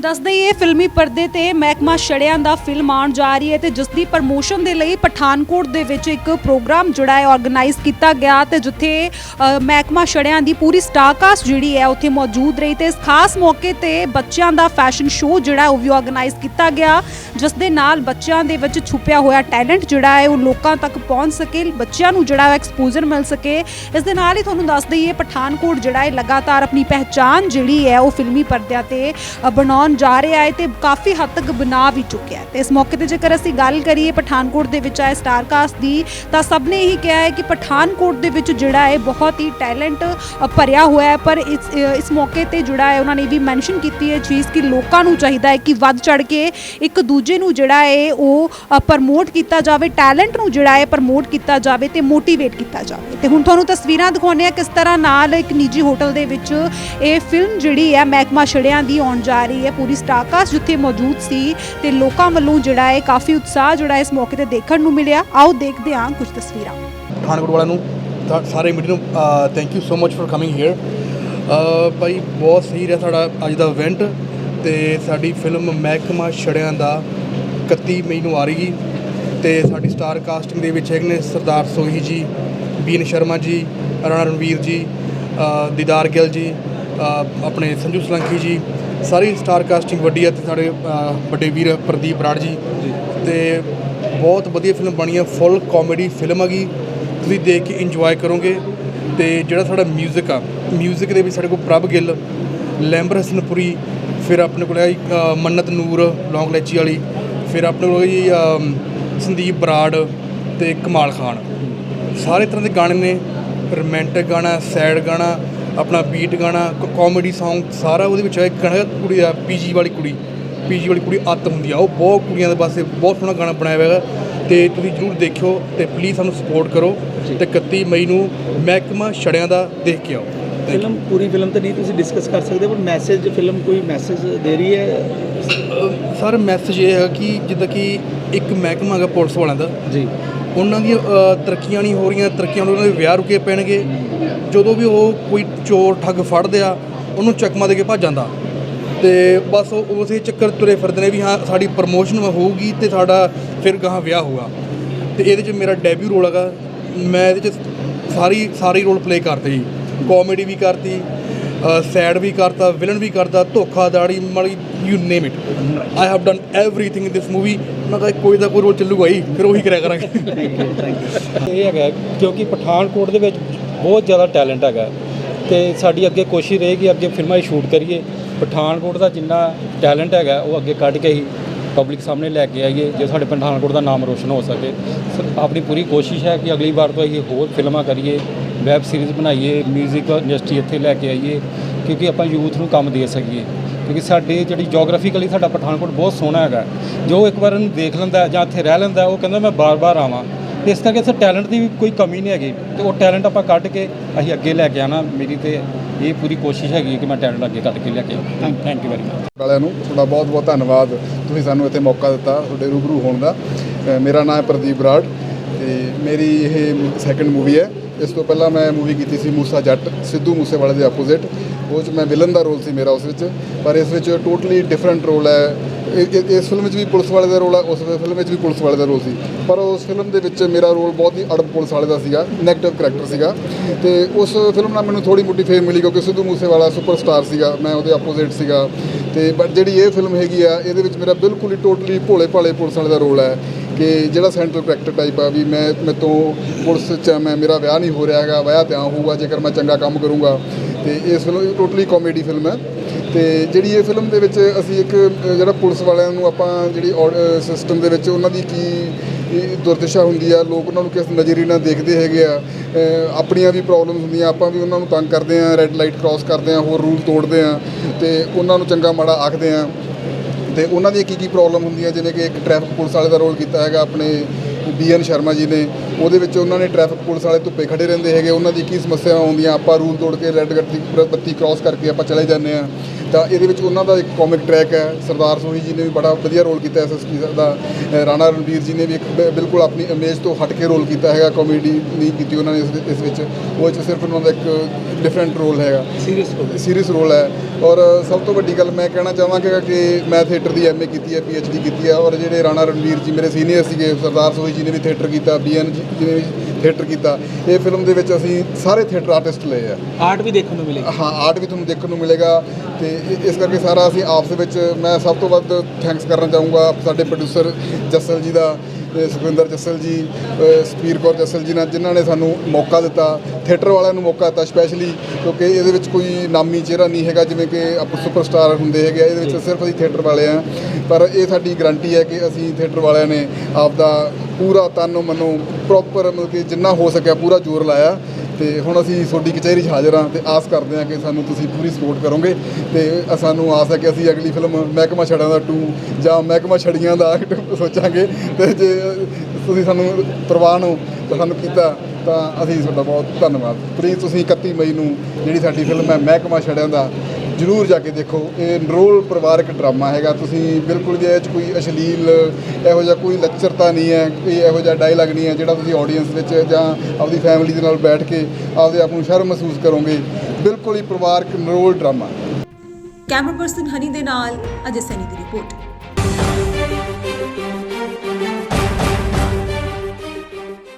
ਦੱਸ ਦਈਏ ਫਿਲਮੀ ਪਰਦੇ ਤੇ ਮਹਿਕਮਾ ਛੜਿਆਂ ਦਾ ਫਿਲਮ ਆਉਣ ਜਾ ਰਹੀ ਹੈ ਤੇ ਜਿਸ ਦੀ ਪ੍ਰਮੋਸ਼ਨ ਦੇ ਲਈ ਪਠਾਨਕੋਟ ਦੇ ਵਿੱਚ ਇੱਕ ਪ੍ਰੋਗਰਾਮ ਜਿਹੜਾ ਹੈ ਆਰਗੇਨਾਈਜ਼ ਕੀਤਾ ਗਿਆ ਤੇ ਜਿੱਥੇ ਅ, ਮਹਿਕਮਾ ਛੜਿਆਂ ਦੀ ਪੂਰੀ ਸਟਾਰ ਕਾਸਟ ਜਿਹੜੀ ਹੈ ਉੱਥੇ ਮੌਜੂਦ ਰਹੀ ਤੇ ਇਸ ਖਾਸ ਮੌਕੇ ਤੇ ਬੱਚਿਆਂ ਦਾ ਫੈਸ਼ਨ ਸ਼ੋਅ ਜਿਹੜਾ ਉਹ ਵੀ ਆਰਗੇਨਾਈਜ਼ ਕੀਤਾ ਗਿਆ ਜਿਸ ਦੇ ਨਾਲ ਬੱਚਿਆਂ ਦੇ ਵਿੱਚ ਛੁਪਿਆ ਹੋਇਆ ਟੈਲੈਂਟ ਜਿਹੜਾ ਹੈ ਉਹ ਲੋਕਾਂ ਤੱਕ ਪਹੁੰਚ ਸਕੇ ਬੱਚਿਆਂ ਨੂੰ ਜਿਹੜਾ ਹੈ ਐਕਸਪੋਜ਼ਰ ਮਿਲ ਸਕੇ। ਇਸ ਦੇ ਨਾਲ ਹੀ ਤੁਹਾਨੂੰ ਦੱਸ ਦਈਏ ਪਠਾਨਕੋਟ ਜਿਹੜਾ ਹੈ ਲਗਾਤਾਰ ਆਪਣੀ ਪਹਿਚਾਣ ਜਿਹੜੀ ਹੈ ਉਹ ਫਿਲਮੀ ਪਰਦਿਆਂ ਤੇ ਅ, ਬਣਾਉਣ ਜਾ ਰਿਹਾ ਹੈ ਤੇ ਕਾਫੀ ਹੱਦ ਤੱਕ ਬਣਾ ਵੀ ਚੁੱਕਿਆ ਹੈ। ਤੇ ਇਸ ਮੌਕੇ ਤੇ ਜੇਕਰ ਅਸੀਂ ਗੱਲ ਕਰੀਏ ਪਠਾਨਕੋਟ ਦੇ ਵਿੱਚ ਆਏ ਸਟਾਰ ਕਾਸਟ ਦੀ, ਤਾਂ ਸਭ ਨੇ ਇਹੀ ਕਿਹਾ ਹੈ ਕਿ ਪਠਾਨਕੋਟ ਦੇ ਵਿੱਚ ਜਿਹੜਾ ਹੈ ਬਹੁਤ ਹੀ ਟੈਲੈਂਟ ਭਰਿਆ ਹੋਇਆ ਹੈ। ਪਰ ਇਸ ਇਸ ਮੌਕੇ ਤੇ ਜਿਹੜਾ ਹੈ ਉਹਨਾਂ ਨੇ ਵੀ ਮੈਂਸ਼ਨ ਕੀਤੀ ਹੈ ਚੀਜ਼ ਕਿ ਲੋਕਾਂ ਨੂੰ ਚਾਹੀਦਾ ਹੈ ਕਿ ਵੱਧ ਚੜ ਕੇ ਇੱਕ ਦੂਜੇ ਨੂੰ ਜਿਹੜਾ ਹੈ ਉਹ ਪ੍ਰਮੋਟ ਕੀਤਾ ਜਾਵੇ, ਟੈਲੈਂਟ ਨੂੰ ਜਿਹੜਾ ਹੈ ਪ੍ਰਮੋਟ ਕੀਤਾ ਜਾਵੇ ਤੇ ਮੋਟੀਵੇਟ ਕੀਤਾ ਜਾਵੇ। ਤੇ ਹੁਣ ਤੁਹਾਨੂੰ ਤਸਵੀਰਾਂ ਦਿਖਾਉਂਦੇ ਆ ਕਿਸ ਤਰ੍ਹਾਂ ਨਾਲ ਇੱਕ ਨਿੱਜੀ ਹੋਟਲ ਦੇ ਵਿੱਚ ਇਹ ਫਿਲਮ ਜਿਹੜੀ ਹੈ ਮਹਿਕਮਾ ਛੜਿਆਂ ਦੀ ਆਉਣ ਜਾ ਰਹੀ ਹੈ, ਪੂਰੀ ਸਟਾਰਕਾਸਟ ਜਿੱਥੇ ਮੌਜੂਦ ਸੀ ਤੇ ਲੋਕਾਂ ਵੱਲੋਂ ਜਿਹੜਾ ਹੈ ਕਾਫੀ ਉਤਸ਼ਾਹ ਜਿਹੜਾ ਇਸ ਮੌਕੇ ਤੇ ਦੇਖਣ ਨੂੰ ਮਿਲਿਆ। ਆਓ ਦੇਖਦੇ ਹਾਂ ਕੁਝ ਤਸਵੀਰਾਂ। ਪਠਾਨਕੋਟ ਵਾਲਿਆਂ ਨੂੰ ਸਾਰੇ ਮੀਡੀਆ ਨੂੰ thank you so much for coming here ਭਾਈ, ਬਹੁਤ ਸਹੀ ਰਿਹਾ ਸਾਡਾ ਅੱਜ ਦਾ ਇਵੈਂਟ ਤੇ ਸਾਡੀ ਫਿਲਮ ਮਹਿਕਮਾ ਛੜਿਆਂ ਦਾ 31 ਮਈ ਨੂੰ ਆ ਰਹੀ ਤੇ ਸਾਡੀ ਸਟਾਰ ਕਾਸਟਿੰਗ ਦੇ ਵਿੱਚ ਹੈਗੇ ਨੇ ਸਰਦਾਰ ਸੋਹੀ ਜੀ ਬੀਨ ਸ਼ਰਮਾ ਜੀ, ਰਾਣਾ ਰਣਵੀਰ ਜੀ ਦੀਦਾਰ ਗਿੱਲ ਜੀ ਆਪਣੇ ਸੰਜੂ ਸਲੰਕੀ ਜੀ ਸਾਰੀ ਸਟਾਰ ਕਾਸਟਿੰਗ ਵੱਡੀ ਹੈ ਤੇ ਸਾਡੇ ਅ, ਵੱਡੇ ਵੀਰ ਪ੍ਰਦੀਪ ਬਰਾੜ ਜੀ ਤੇ ਬਹੁਤ ਵਧੀਆ ਫਿਲਮ ਬਣੀ ਹੈ ਫੁੱਲ ਕਾਮੇਡੀ ਫਿਲਮ ਹੈਗੀ ਤੁਸੀਂ ਦੇਖ ਕੇ ਇੰਜੋਏ ਕਰੋਗੇ ਤੇ ਜਿਹੜਾ ਸਾਡਾ 뮤직 ਆ 뮤직 ਦੇ ਵਿੱਚ ਸਾਡੇ ਕੋਲ ਪ੍ਰਭ ਗਿੱਲ ਲੈਂਬਰ ਹਸਨਪੁਰੀ ਫਿਰ ਆਪਣੇ ਕੋਲ ਹੈ ਜੀ, ਅ, ਮੰਨਤ ਨੂਰ ਲੌਂਗ ਲੈਚੀ ਵਾਲੀ ਫਿਰ ਆਪਣੇ ਕੋਲ ਜੀ ਅ, ਸੰਦੀਪ ਬਰਾੜ ਤੇ ਕਮਾਲ ਖਾਨ ਸਾਰੇ ਤਰ੍ਹਾਂ ਦੇ ਗਾਣੇ ਨੇ ਰੋਮਾਂਟਿਕ ਗਾਣਾ ਸੈਡ ਗਾਣਾ ਆਪਣਾ ਬੀਟ ਗਾਣਾ ਕਾਮੇਡੀ Song ਸਾਰਾ ਉਹਦੇ ਵਿੱਚ ਇੱਕ ਗਾਣਾ ਕੁੜੀ ਦਾ ਪੀਜੀ ਵਾਲੀ ਕੁੜੀ। ਪੀਜੀ ਵਾਲੀ ਕੁੜੀ ਅੱਤ ਹੁੰਦੀ ਆ। ਉਹ ਬਹੁਤ ਕੁੜੀਆਂ ਦੇ ਪਾਸੇ ਬਹੁਤ ਸੋਹਣਾ ਗਾਣਾ ਬਣਾਇਆ ਹੋਇਆ ਹੈਗਾ। ਤੇ ਤੁਸੀਂ ਜਰੂਰ ਦੇਖਿਓ ਤੇ ਪਲੀਜ਼ ਸਾਨੂੰ ਸਪੋਰਟ ਕਰੋ। ਤੇ 31 ਮਈ ਨੂੰ ਮਹਿਕਮਾ ਛੜਿਆਂ ਦਾ ਦੇਖ ਕੇ ਆਓ. ਫਿਲਮ ਪੂਰੀ ਫਿਲਮ ਤਾਂ ਨਹੀਂ ਤੁਸੀਂ ਡਿਸਕਸ ਕਰ ਸਕਦੇ ਪਰ ਮੈਸੇਜ ਫਿਲਮ ਕੋਈ ਮੈਸੇਜ ਦੇ ਰਹੀ ਹੈ? ਸਰ ਮੈਸੇਜ ਇਹ ਹੈ ਕਿ ਜਿੱਦਾਂ ਕਿ ਇੱਕ ਮਹਿਕਮਾ ਹੈਗਾ ਪੁਲਿਸ ਵਾਲਿਆਂ ਦਾ। ਜੀ। ਉਹਨਾਂ ਦੀਆਂ ਤਰੱਕੀਆਂ ਨਹੀਂ ਹੋ ਰਹੀਆਂ, ਤਰੱਕੀਆਂ ਉਹਨਾਂ ਦੇ ਵਿਆਹ ਰੁਕੇ ਪੈਣਗੇ। ਜਦੋਂ ਵੀ ਉਹ ਕੋਈ ਚੋਰ ਠੱਗ ਫੜਦੇ ਆ, ਉਹਨੂੰ ਚਕਮਾ ਦੇ ਕੇ ਭੱਜ ਜਾਂਦਾ। ਤੇ ਬਸ ਉਹ ਉਸੇ ਚੱਕਰ ਤੁਰੇ ਫਿਰਦੇ ਨੇ ਵੀ ਹਾਂ, ਸਾਡੀ ਪ੍ਰਮੋਸ਼ਨ ਹੋਊਗੀ ਤੇ ਸਾਡਾ ਫਿਰ ਗਾਹਾਂ ਵਿਆਹ ਹੋਊਗਾ। ਤੇ ਇਹਦੇ 'ਚ ਮੇਰਾ ਡੈਬਿਊ ਰੋਲ ਹੈਗਾ। ਮੈਂ ਇਹਦੇ 'ਚ ਸਾਰੀ ਸਾਰੀ ਰੋਲ ਪਲੇ ਕਰਤੇ। ਜੀ ਕਾਮੇਡੀ ਵੀ ਕਰਤੀ। ਸੈਡ ਵੀ ਕਰਤਾ ਵਿਲਨ ਵੀ ਕਰਤਾ ਧੋਖਾਦਾੜੀ ਮਲੀ you name it I have done everything in this movie ਮੈਂ ਕਿਹਾ ਕੋਈ ਦਾ ਕੋਈ ਰੋਲ ਚੱਲੂਗਾ ਹੀ, ਫਿਰ ਉਹੀ ਕਰਿਆ ਕਰਾਂਗੇ। ਇਹ ਹੈਗਾ, ਕਿਉਂਕਿ ਪਠਾਨਕੋਟ ਦੇ ਵਿੱਚ ਬਹੁਤ ਜ਼ਿਆਦਾ ਟੈਲੈਂਟ ਹੈਗਾ। ਤੇ ਸਾਡੀ ਅੱਗੇ ਕੋਸ਼ਿਸ਼ ਰਹੇਗੀ, ਅੱਗੇ ਫਿਲਮਾਂ ਹੀ ਸ਼ੂਟ ਕਰੀਏ। ਪਠਾਨਕੋਟ ਦਾ ਜਿੰਨਾ ਟੈਲੈਂਟ ਹੈਗਾ, ਉਹ ਅੱਗੇ ਕੱਢ ਕੇ ਹੀ ਪਬਲਿਕ ਸਾਹਮਣੇ ਲੈ ਕੇ ਆਈਏ, ਜੇ ਸਾਡੇ ਪਠਾਨਕੋਟ ਦਾ ਨਾਮ ਰੋਸ਼ਨ ਹੋ ਸਕੇ। ਸ- ਆਪਣੀ ਪੂਰੀ ਕੋਸ਼ਿਸ਼ ਹੈ ਕਿ ਅਗਲੀ ਵਾਰ ਤੋਂ ਅਸੀਂ ਹੋਰ ਫਿਲਮਾਂ ਕਰੀਏ। ਵੈਬ ਸੀਰੀਜ਼ ਬਣਾਈਏ 뮤직 ਇੰਡਸਟਰੀ ਇੱਥੇ ਲੈ ਕੇ ਆਈਏ, ਕਿਉਂਕਿ ਆਪਾਂ ਯੂਥ ਨੂੰ ਕੰਮ ਦੇ ਸਕੀਏ। ਕਿਉਂਕਿ ਸਾਡੇ ਜਿਹੜੀ ਜੀਓਗ੍ਰਾਫੀਕਲੀ ਸਾਡਾ ਪਠਾਨਕੋਟ ਬਹੁਤ ਸੋਹਣਾ ਹੈਗਾ। ਜੋ ਇੱਕ ਵਾਰ ਇਹਨੂੰ ਦੇਖ ਲੈਂਦਾ ਜਾਂ ਇੱਥੇ ਰਹਿ ਲੈਂਦਾ, ਉਹ ਕਹਿੰਦਾ ਮੈਂ ਬਾਰ-ਬਾਰ ਆਵਾਂ। ਤੇ ਇਸ ਕਰਕੇ ਇੱਥੇ ਟੈਲੈਂਟ ਦੀ ਵੀ ਕੋਈ ਕਮੀ ਨਹੀਂ ਹੈਗੀ। ਤੇ ਉਹ ਟੈਲੈਂਟ ਆਪਾਂ ਕੱਢ ਕੇ ਅਸੀਂ ਅੱਗੇ ਲੈ ਕੇ ਆਣਾ ਮੇਰੀ ਤੇ ਇਹ ਪੂਰੀ ਕੋਸ਼ਿਸ਼ ਹੈਗੀ ਕਿ ਮੈਂ ਟੈਲੈਂਟ ਅੱਗੇ ਕੱਢ ਕੇ ਲੈ ਕੇ ਆਵਾਂ। ਥੈਂਕ ਯੂ ਵੈਰੀ ਮਚ ਵਾਲਿਆਂ ਨੂੰ ਤੁਹਾਡਾ ਬਹੁਤ ਬਹੁਤ ਧੰਨਵਾਦ। ਤੁਸੀਂ ਸਾਨੂੰ ਇੱਥੇ ਮੌਕਾ ਦਿੱਤਾ ਤੁਹਾਡੇ ਰੂਬਰੂ ਹੋਣ ਦਾ। ਮੇਰਾ ਨਾਮ ਹੈ ਪ੍ਰਦੀਪ ਬਰਾੜ ਤੇ ਮੇਰੀ ਇਹ ਸੈਕੰਡ ਮੂਵੀ ਹੈ। ਇਸ ਤੋਂ ਪਹਿਲਾਂ ਮੈਂ ਮੂਵੀ ਕੀਤੀ ਸੀ ਮੂਸਾ ਜੱਟ, ਸਿੱਧੂ ਮੂਸੇਵਾਲੇ ਦੇ ਆਪੋਜ਼ਿਟ ਉਹ 'ਚ ਮੈਂ ਵਿਲਨ ਦਾ ਰੋਲ ਸੀ ਮੇਰਾ ਉਸ ਵਿੱਚ। ਪਰ ਇਸ ਵਿੱਚ ਟੋਟਲੀ ਡਿਫਰੈਂਟ ਰੋਲ ਹੈ। ਇਸ ਫਿਲਮ ਵਿੱਚ ਵੀ ਪੁਲਿਸ ਵਾਲੇ ਦਾ ਰੋਲ ਹੈ ਉਸ ਫਿਲਮ ਵਿੱਚ ਵੀ ਪੁਲਿਸ ਵਾਲੇ ਦਾ ਰੋਲ ਸੀ। ਪਰ ਉਸ ਫਿਲਮ ਦੇ ਵਿੱਚ ਮੇਰਾ ਰੋਲ ਬਹੁਤ ਹੀ ਅੜਬ ਪੁਲਿਸ ਵਾਲੇ ਦਾ ਸੀਗਾ ਨੈਗੇਟਿਵ ਕਰੈਕਟਰ ਸੀਗਾ। ਤੇ ਉਸ ਫਿਲਮ ਨਾਲ ਮੈਨੂੰ ਥੋੜੀ ਮੋਟੀ ਫੇਮ ਮਿਲੀ ਕਿਉਂਕਿ ਸਿੱਧੂ ਮੂਸੇਵਾਲਾ ਸੁਪਰਸਟਾਰ ਸੀਗਾ, ਮੈਂ ਉਹਦੇ ਆਪੋਜ਼ਿਟ ਸੀਗਾ। ਤੇ ਬਟ ਜਿਹੜੀ ਇਹ ਫਿਲਮ ਹੈਗੀ ਆ, ਇਹਦੇ ਵਿੱਚ ਮੇਰਾ ਬਿਲਕੁਲ ਹੀ ਟੋਟਲੀ ਭੋਲੇ ਭਾਲੇ ਪੁਲਿਸ ਵਾਲੇ ਦਾ ਰੋਲ ਹੈ ਕਿ ਜਿਹੜਾ ਸੈਂਟਰਲ ਕਰੈਕਟਰ ਟਾਈਪ ਆ ਵੀ ਮੈਂ, ਮੇਰੇ ਤੋਂ ਪੁਲਿਸ 'ਚ ਮੈਂ, ਮੇਰਾ ਵਿਆਹ ਨਹੀਂ ਹੋ ਰਿਹਾ ਹੈਗਾ, ਵਿਆਹ ਤੇ ਹੋਊਗਾ, ਜੇਕਰ ਮੈਂ ਚੰਗਾ ਕੰਮ ਕਰੂੰਗਾ। ਤੇ ਇਸ ਫਿਲਮ ਟੋਟਲੀ ਕਾਮੇਡੀ ਫਿਲਮ ਹੈ ਤੇ ਜਿਹੜੀ ਇਹ ਫਿਲਮ ਦੇ ਵਿੱਚ ਅਸੀਂ ਇੱਕ ਜਿਹੜਾ ਪੁਲਿਸ ਵਾਲਿਆਂ ਨੂੰ ਆਪਾਂ ਜਿਹੜੀ ਸਿਸਟਮ ਦੇ ਵਿੱਚ ਉਹਨਾਂ ਦੀ ਕੀ ਇਹ ਦੁਰਦਸ਼ਾ ਹੁੰਦੀ ਆ, ਲੋਕ ਉਹਨਾਂ ਨੂੰ ਕਿਸ ਨਜ਼ਰੀ ਨਾਲ ਦੇਖਦੇ ਹੈਗੇ ਆ ਆਪਣੀਆਂ ਵੀ ਪ੍ਰੋਬਲਮਸ ਹੁੰਦੀਆਂ, ਆਪਾਂ ਵੀ ਉਹਨਾਂ ਨੂੰ ਤੰਗ ਕਰਦੇ ਆ ਰੈੱਡ ਲਾਈਟ ਕ੍ਰਾਸ ਕਰਦੇ ਆ, ਹੋਰ ਰੂਲ ਤੋੜਦੇ ਆ, ਤੇ ਉਹਨਾਂ ਨੂੰ ਚੰਗਾ ਮਾੜਾ ਆਖਦੇ ਆ। ਤੇ ਉਹਨਾਂ ਦੀਆਂ ਕੀ ਕੀ ਪ੍ਰੋਬਲਮ ਹੁੰਦੀਆਂ ਜਿਵੇਂ ਕਿ ਇੱਕ ਟ੍ਰੈਫਿਕ ਪੁਲਿਸ ਵਾਲੇ ਦਾ ਰੋਲ ਕੀਤਾ ਹੈਗਾ ਆਪਣੇ ਬੀਐਨ ਸ਼ਰਮਾ ਜੀ ਨੇ, ਉਹਦੇ ਵਿੱਚ ਉਹਨਾਂ ਨੇ ਟ੍ਰੈਫਿਕ ਪੁਲਿਸ ਵਾਲੇ ਧੁੱਪੇ ਖੜੇ ਰਹਿੰਦੇ ਹੈਗੇ, ਉਹਨਾਂ ਦੀ ਕੀ ਸਮੱਸਿਆਵਾਂ ਆਉਂਦੀਆਂ, ਆਪਾਂ ਰੂਲ ਤੋੜ ਕੇ ਰੈੱਡ ਗੱਡੀ, ਬੱਤੀ ਕ੍ਰਾਸ ਕਰਕੇ ਆਪਾਂ ਚਲੇ ਜਾਂਦੇ ਆ। ਤਾਂ ਇਹਦੇ ਵਿੱਚ ਉਹਨਾਂ ਦਾ ਇੱਕ ਕਾਮਿਕ ਟਰੈਕ ਹੈ ਸਰਦਾਰ ਸੋਹੀ ਜੀ ਨੇ ਵੀ ਬੜਾ ਵਧੀਆ ਰੋਲ ਕੀਤਾ ਐਸਐਸਪੀ ਦਾ। ਰਾਣਾ ਰਣਵੀਰ ਜੀ ਨੇ ਵੀ ਇੱਕ ਬਿਲਕੁਲ ਆਪਣੀ ਇਮੇਜ ਤੋਂ ਹਟ ਕੇ ਰੋਲ ਕੀਤਾ ਹੈਗਾ ਕਾਮੇਡੀ ਨਹੀਂ ਕੀਤੀ ਉਹਨਾਂ ਨੇ ਇਸ ਇਸ ਵਿੱਚ। ਉਹ 'ਚ ਸਿਰਫ ਉਹਨਾਂ ਦਾ ਇੱਕ ਡਿਫਰੈਂਟ ਰੋਲ ਹੈਗਾ। ਸੀਰੀਅਸ ਗਏ ਸੀਰੀਅਸ ਰੋਲ ਹੈ। ਔਰ ਸਭ ਤੋਂ ਵੱਡੀ ਗੱਲ ਮੈਂ ਕਹਿਣਾ ਚਾਹਾਂਗਾ ਕਿ ਮੈਂ ਥੀਏਟਰ ਦੀ ਐਮਏ ਕੀਤੀ ਹੈ ਪੀਐਚਡੀ ਕੀਤੀ ਹੈ। ਔਰ ਜਿਹੜੇ ਰਾਣਾ ਰਣਵੀਰ ਜੀ ਮੇਰੇ ਸੀਨੀਅਰ ਸੀਗੇ ਸਰਦਾਰ ਸੋਹੀ ਜੀ ਨੇ ਵੀ ਥੀਏਟਰ ਕੀਤਾ ਬੀਐਨ ਜੀ ਨੇ ਵੀ ਥੀਏਟਰ ਕੀਤਾ। ਇਹ ਫਿਲਮ ਦੇ ਵਿੱਚ ਅਸੀਂ ਸਾਰੇ ਥੀਏਟਰ ਆਰਟਿਸਟ ਲਏ ਆ। ਆਰਟ ਵੀ ਦੇਖਣ ਨੂੰ ਮਿਲੇਗਾ। ਹਾਂ ਆਰਟ ਵੀ ਤੁਹਾਨੂੰ ਦੇਖਣ ਨੂੰ ਮਿਲੇਗਾ। ਤੇ ਇ- ਇਸ ਕਰਕੇ ਸਾਰਾ ਅਸੀਂ ਆਪਸ ਦੇ ਵਿੱਚ ਮੈਂ ਸਭ ਤੋਂ ਵੱਧ ਥੈਂਕਸ ਕਰਨਾ ਚਾਹੂੰਗਾ ਸਾਡੇ ਪ੍ਰੋਡਿਊਸਰ ਜੱਸਲ ਜੀ ਦਾ ਤੇ ਸੁਖਵਿੰਦਰ ਜੱਸਲ ਜੀ ਅ, ਸਪੀਰ ਕੌਰ ਜੱਸਲ ਜੀ ਨਾਲ ਜਿਨ੍ਹਾਂ ਨੇ ਸਾਨੂੰ ਮੌਕਾ ਦਿੱਤਾ। ਥੀਏਟਰ ਵਾਲਿਆਂ ਨੂੰ ਮੌਕਾ ਦਿੱਤਾ ਸਪੈਸ਼ਲੀ ਕਿਉਂਕਿ ਇਹਦੇ ਵਿੱਚ ਕੋਈ ਨਾਮੀ ਚਿਹਰਾ ਨਹੀਂ ਹੈਗਾ ਜਿਵੇਂ ਕਿ ਆਪਾਂ ਸੁਪਰਸਟਾਰ ਹੁੰਦੇ ਹੈਗੇ ਆ। ਇਹਦੇ ਵਿੱਚ ਸਿਰਫ ਅਸੀਂ ਥੀਏਟਰ ਵਾਲੇ ਆ। ਪਰ ਇਹ ਸਾਡੀ ਗਾਰੰਟੀ ਹੈ ਕਿ ਅਸੀਂ ਥੀਏਟਰ ਵਾਲਿਆਂ ਨੇ ਆਪਦਾ ਪੂਰਾ ਤਨ, ਮਨੋਂ ਪ੍ਰੋਪਰ ਮਤਲਬ ਕਿ ਜਿੰਨਾ ਹੋ ਸਕਿਆ ਪੂਰਾ ਜ਼ੋਰ ਲਾਇਆ ਤੇ ਹੁਣ ਅਸੀਂ ਤੁਹਾਡੀ ਕਚਹਿਰੀ 'ਚ ਹਾਜ਼ਰ ਹਾਂ ਤੇ ਆਸ ਕਰਦੇ ਹਾਂ ਕਿ ਸਾਨੂੰ ਤੁਸੀਂ ਪੂਰੀ ਸਪੋਰਟ ਕਰੋਗੇ ਤੇ ਸਾਨੂੰ ਆਸ ਹੈ ਕਿ ਅਸੀਂ ਅਗਲੀ ਫਿਲਮ ਮਹਿਕਮਾ ਛੜਾਂ ਦਾ 2 ਜਾਂ ਮਹਿਕਮਾ ਛੜੀਆਂ ਦਾ two ਸੋਚਾਂਗੇ ਤੇ ਜੇ ਤੁਸੀਂ ਸਾਨੂੰ ਪ੍ਰਵਾਨ ਹੋ ਤਾਂ ਸਾਨੂੰ ਕੀਤਾ ਤਾਂ ਅਸੀਂ ਤੁਹਾਡਾ ਬਹੁਤ ਧੰਨਵਾਦ। ਪਲੀਜ਼ ਤੁਸੀਂ 31 ਮਈ ਨੂੰ ਜਿਹੜੀ ਸਾਡੀ ਫਿਲਮ ਹੈ ਮਹਿਕਮਾ ਛੜਿਆਂ ਦਾ ਜਰੂਰ ਜਾ ਕੇ ਦੇਖੋ, ਇਹ ਨਰੋਲ ਪਰਿਵਾਰਕ ਡਰਾਮਾ ਹੈਗਾ। ਤੁਸੀਂ ਬਿਲਕੁਲ ਜੇ ਇਹ 'ਚ ਕੋਈ ਅਸ਼ਲੀਲ, ਇਹੋ ਜਿਹਾ ਕੋਈ ਲੈਕਚਰਤਾ ਨਹੀਂ ਹੈ, ਕੋਈ ਇਹੋ ਜਿਹਾ ਡਾਇਲੌਗ ਨਹੀਂ ਹੈ, ਜਿਹੜਾ ਤੁਸੀਂ ਆਡੀਅנס ਵਿੱਚ ਜਾਂ ਆਪਦੀ ਫੈਮਿਲੀ ਦੇ ਨਾਲ ਬੈਠ ਕੇ ਆਪਦੇ ਆਪ ਨੂੰ ਸ਼ਰਮ ਮਹਿਸੂਸ ਕਰੋਗੇ। ਬਿਲਕੁਲ ਹੀ ਪਰਿਵਾਰਕ ਨਰੋਲ ਡਰਾਮਾ। ਕੈਮਰਾ ਪਰਸਨ ਹਨੀ ਦੇ ਨਾਲ, ਅਜੇ ਸੈਨੀ ਦੀ ਰਿਪੋਰਟ